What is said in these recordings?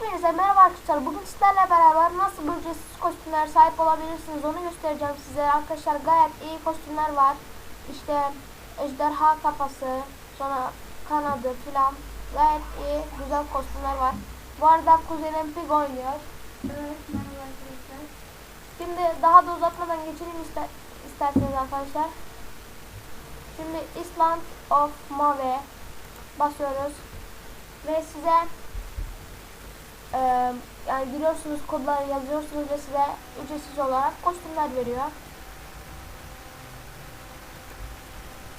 Hepinize merhaba arkadaşlar. Bugün sizlerle beraber nasıl bu ücretsiz kostümler sahip olabilirsiniz onu göstereceğim size. Arkadaşlar gayet iyi kostümler var. İşte ejderha kafası, sonra kanadı filan. Gayet iyi, güzel kostümler var. Bu arada kuzenim Pig oynuyor. Evet, merhaba arkadaşlar. Şimdi daha da uzatmadan geçelim ister, isterseniz arkadaşlar. Şimdi Island of Mave basıyoruz. Ve size eee yani giriyorsunuz kodları yazıyorsunuz ve size ücretsiz olarak kostümler veriyor.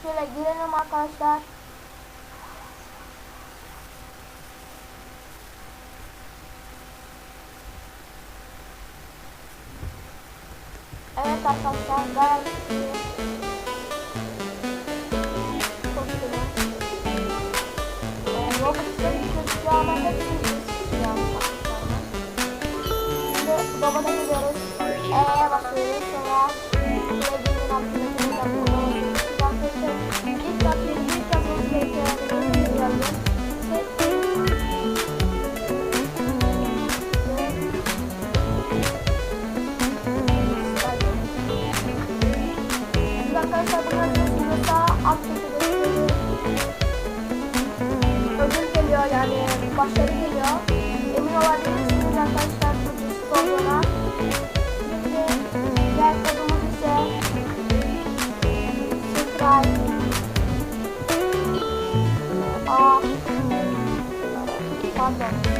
Şöyle girelim arkadaşlar. Evet arkadaşlar gayet Babada gidiyoruz. E'ye basıyoruz. Sonra. Arkadaşlar bunlar yazıyorsa alt köşede böyle ödül geliyor yani başarı geliyor. Emin arkadaşlar abandonar. Porque todo mundo quer hum, Tá bom.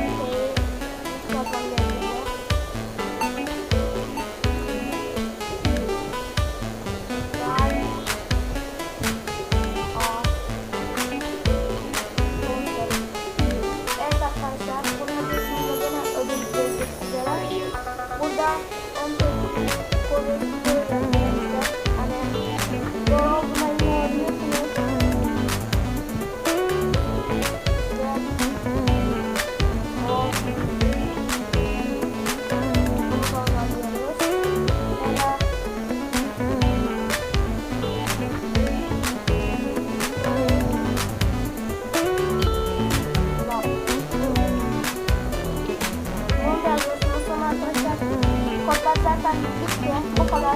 Zaten bitti bu kadar.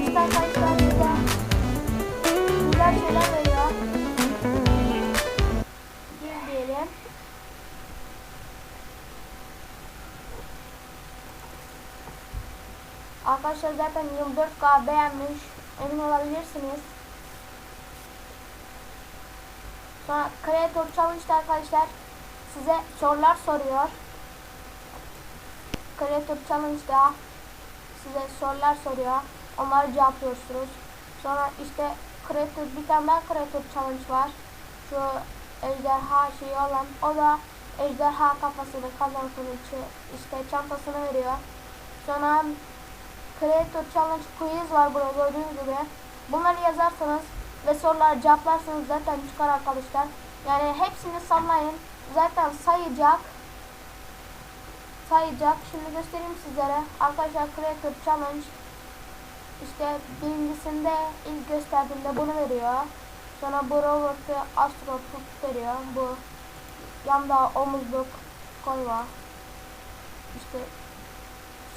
İşte arkadaşlar size güzel şeyler veriyor. Gir diyelim. Arkadaşlar zaten 24K beğenmiş. Emin olabilirsiniz. Sonra Creator Challenge'da arkadaşlar size sorular soruyor. Creator Challenge'da size sorular soruyor. Onları cevaplıyorsunuz. Sonra işte Creator bir tane daha Creator Challenge var. Şu ejderha şeyi olan o da ejderha kafasını kazansın işte çantasını veriyor. Sonra Creator Challenge quiz var burada gördüğünüz gibi. Bunları yazarsanız ve soruları cevaplarsanız zaten çıkar arkadaşlar. Yani hepsini sallayın. Zaten sayacak. Sayacak. Şimdi göstereyim sizlere. Arkadaşlar Creator Challenge işte birincisinde ilk gösterdiğimde bunu veriyor. Sonra bu robotu Astro Tut veriyor. Bu yanda omuzluk koyma. İşte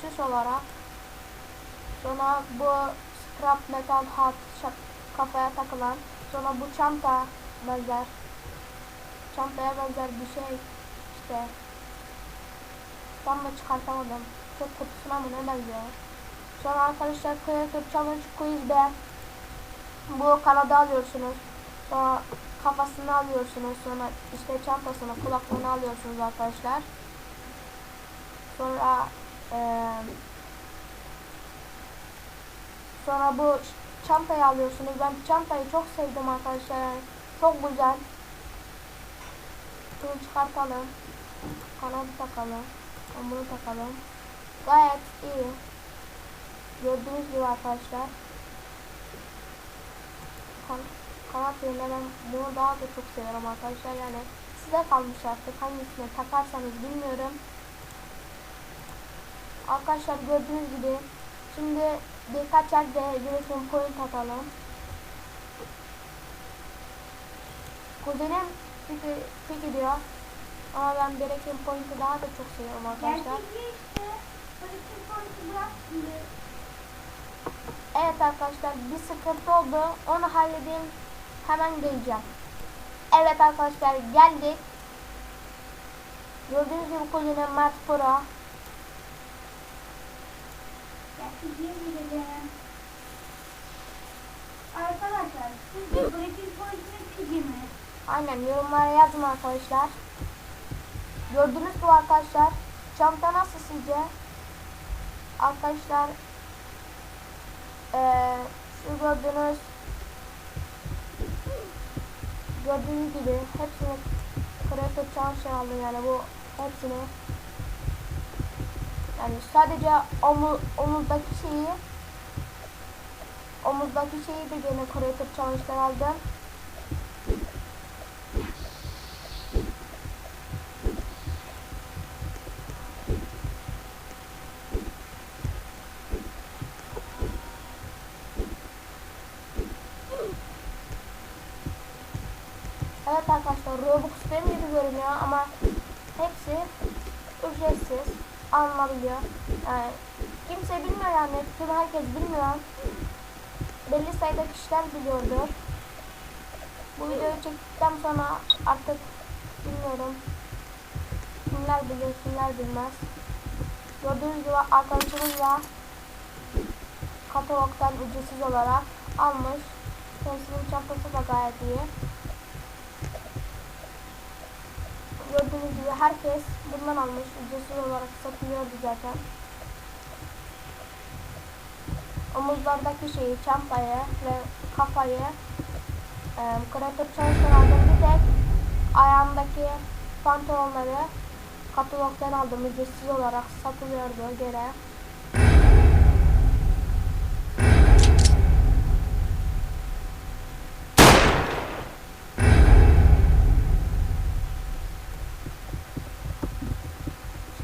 süs olarak Sonra bu scrap metal hat kafaya takılan. Sonra bu çanta benzer. Çantaya benzer bir şey işte. Tam da çıkartamadım. Çok kutusuna mı ne benziyor. Sonra arkadaşlar Creator Challenge Quiz'de bu kanadı alıyorsunuz. Sonra kafasını alıyorsunuz. Sonra işte çantasını, kulaklığını alıyorsunuz arkadaşlar. Sonra eee Sonra bu çantayı alıyorsunuz. Ben çantayı çok sevdim arkadaşlar. Çok güzel. Bunu çıkartalım. Kanadı takalım. Bunu takalım. Gayet iyi. Gördüğünüz gibi arkadaşlar. Kan kanat yerine ben bunu daha da çok seviyorum arkadaşlar. Yani size kalmış artık hangisini takarsanız bilmiyorum. Arkadaşlar gördüğünüz gibi şimdi birkaç yerde European Point atalım. Kuzenim peki, peki diyor. Ama ben Breaking Point'i daha da çok seviyorum arkadaşlar. İşte. Evet arkadaşlar bir sıkıntı oldu. Onu halledeyim. Hemen geleceğim. Evet arkadaşlar geldik. Gördüğünüz gibi kuzenim Mert Pro. Arkadaşlar sizce politik polisinin pigi mi? Aynen yorumlara yazın arkadaşlar. Gördünüz mü arkadaşlar? Çanta nasıl sizce? Arkadaşlar eee şu gördüğünüz gördüğünüz gibi hepsini Creator Challenge aldım yani bu hepsini yani sadece omu, omuzdaki şeyi omuzdaki şeyi de gene Creator Challenge'dan aldım. Evet arkadaşlar Robux benim gibi görünüyor ama hepsi ücretsiz alınabiliyor. Yani kimse bilmiyor yani tüm herkes bilmiyor. Belli sayıda kişiler biliyordur. Bu videoyu çektikten sonra artık bilmiyorum kimler bilir kimler bilmez. Gördüğünüz gibi arkadaşımız da katalogdan ücretsiz olarak almış. Kendisinin çantası da gayet iyi. Gördüğünüz gibi herkes bundan almış. Ücretsiz olarak satılıyordu zaten. Omuzlardaki şeyi, çantayı ve kafayı e, Creator Challenge'dan aldım. Bir tek ayağımdaki pantolonları katalogdan aldım. Ücretsiz olarak satılıyordu gene.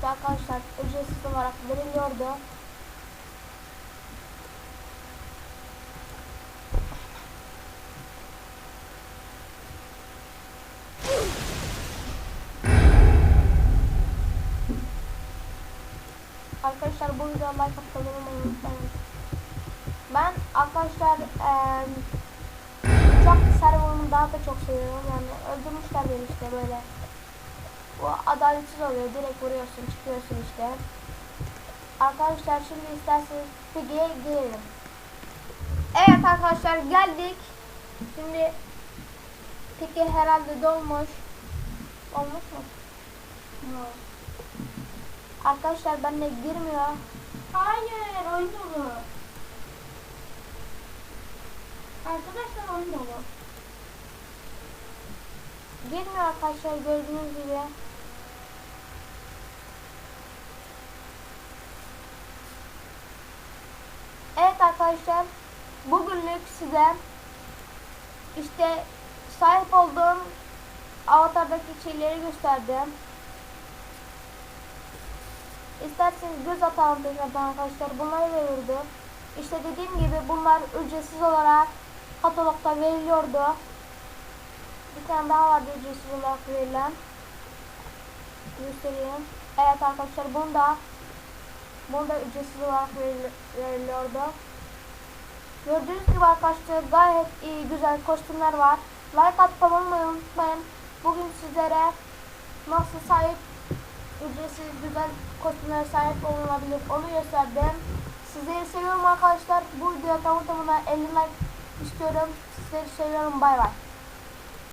Arkadaşlar ücretsiz olarak veriliyordu. Arkadaşlar bu videoya like atmayı unutmayın. Ben arkadaşlar eee uçak serverını daha da çok seviyorum. Yani öldürmüşler beni işte böyle. Bu adaletsiz oluyor. Direkt vuruyorsun, çıkıyorsun işte. Arkadaşlar şimdi isterseniz Piggy'ye girelim. Evet arkadaşlar geldik. Şimdi Piggy herhalde dolmuş. Olmuş mu? Yok. Arkadaşlar benimle girmiyor. Hayır oyun dolu. Arkadaşlar oyun dolu. Girmiyor arkadaşlar gördüğünüz gibi. Evet arkadaşlar bugünlük size işte sahip olduğum avatardaki şeyleri gösterdim. İsterseniz göz atalım tekrardan arkadaşlar. Bunları verirdi. İşte dediğim gibi bunlar ücretsiz olarak katalogda veriliyordu. Bir tane daha vardı ücretsiz olarak verilen. Göstereyim. Evet arkadaşlar bunu da bunu da ücretsiz olarak veril- veriliyordu. Gördüğünüz gibi arkadaşlar gayet iyi güzel kostümler var. Like atıp abone unutmayın. Bugün sizlere nasıl sahip ücretsiz güzel kostümlere sahip olunabilir onu gösterdim. Sizleri seviyorum arkadaşlar. Bu videoya tamına 50 like istiyorum. Sizleri seviyorum. Bay bay.